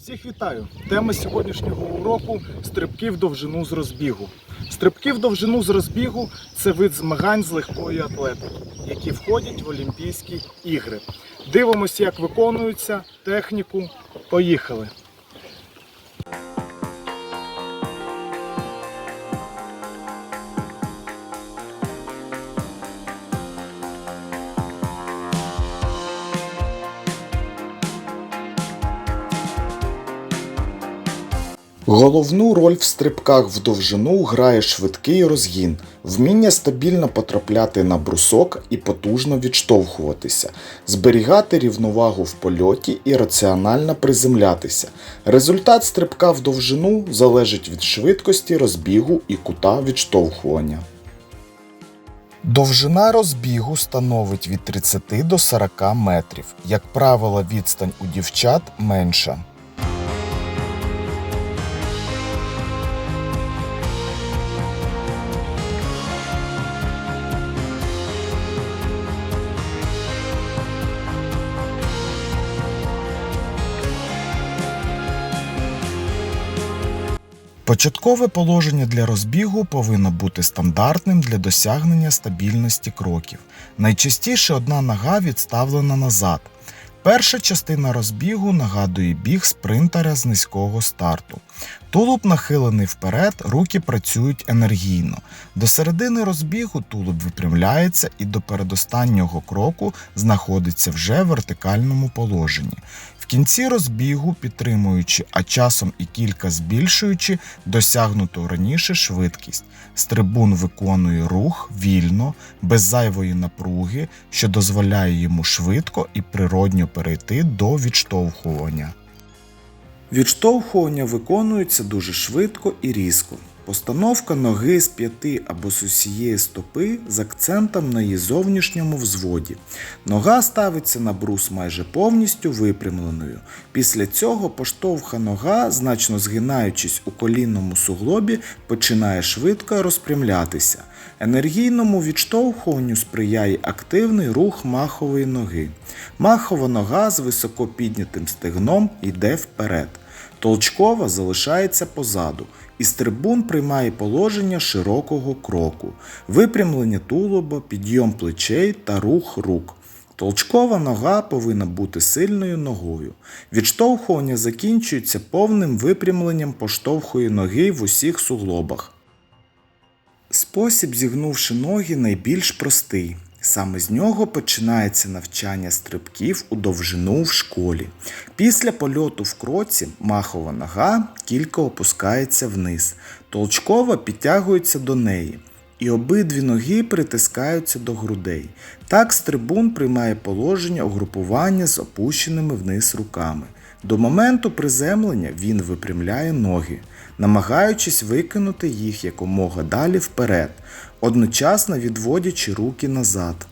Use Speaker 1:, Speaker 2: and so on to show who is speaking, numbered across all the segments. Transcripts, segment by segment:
Speaker 1: Всіх вітаю! Тема сьогоднішнього уроку стрибки в довжину з розбігу. Стрибки в довжину з розбігу це вид змагань з легкої атлетики, які входять в Олімпійські ігри. Дивимося, як виконуються техніку. Поїхали! Головну роль в стрибках в довжину грає швидкий розгін, вміння стабільно потрапляти на брусок і потужно відштовхуватися, зберігати рівновагу в польоті і раціонально приземлятися. Результат стрибка в довжину залежить від швидкості розбігу і кута відштовхування. Довжина розбігу становить від 30 до 40 метрів. Як правило, відстань у дівчат менша. Початкове положення для розбігу повинно бути стандартним для досягнення стабільності кроків. Найчастіше одна нога відставлена назад. Перша частина розбігу нагадує біг спринтера з низького старту. Тулуб нахилений вперед, руки працюють енергійно. До середини розбігу тулуб випрямляється і до передостаннього кроку знаходиться вже в вертикальному положенні. В кінці розбігу, підтримуючи, а часом і кілька збільшуючи досягнуту раніше швидкість, стрибун виконує рух вільно, без зайвої напруги, що дозволяє йому швидко і природньо перейти до відштовхування. Відштовхування виконується дуже швидко і різко. Постановка ноги з п'яти або з усієї стопи з акцентом на її зовнішньому взводі. Нога ставиться на брус майже повністю випрямленою. Після цього поштовха нога, значно згинаючись у колінному суглобі, починає швидко розпрямлятися. Енергійному відштовхуванню сприяє активний рух махової ноги. Махова нога з високо піднятим стегном йде вперед. Толчкова залишається позаду, і стрибун приймає положення широкого кроку, випрямлення тулуба, підйом плечей та рух рук. Толчкова нога повинна бути сильною ногою. Відштовхування закінчується повним випрямленням поштовхої ноги в усіх суглобах. Спосіб, зігнувши ноги, найбільш простий. Саме з нього починається навчання стрибків у довжину в школі. Після польоту в кроці махова нога кілька опускається вниз, толчкова підтягується до неї, і обидві ноги притискаються до грудей. Так стрибун приймає положення угрупування з опущеними вниз руками. До моменту приземлення він випрямляє ноги, намагаючись викинути їх якомога далі вперед, одночасно відводячи руки назад.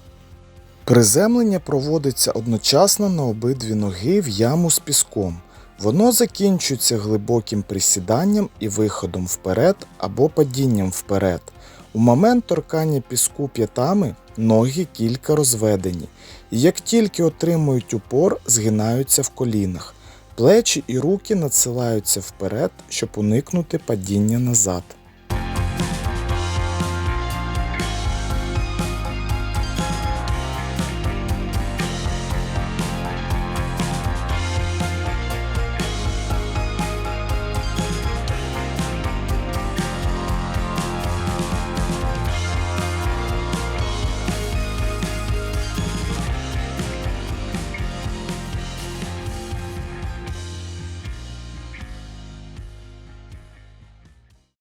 Speaker 1: Приземлення проводиться одночасно на обидві ноги в яму з піском. Воно закінчується глибоким присіданням і виходом вперед або падінням вперед. У момент торкання піску п'ятами ноги кілька розведені, і як тільки отримують упор, згинаються в колінах. Плечі і руки надсилаються вперед, щоб уникнути падіння назад.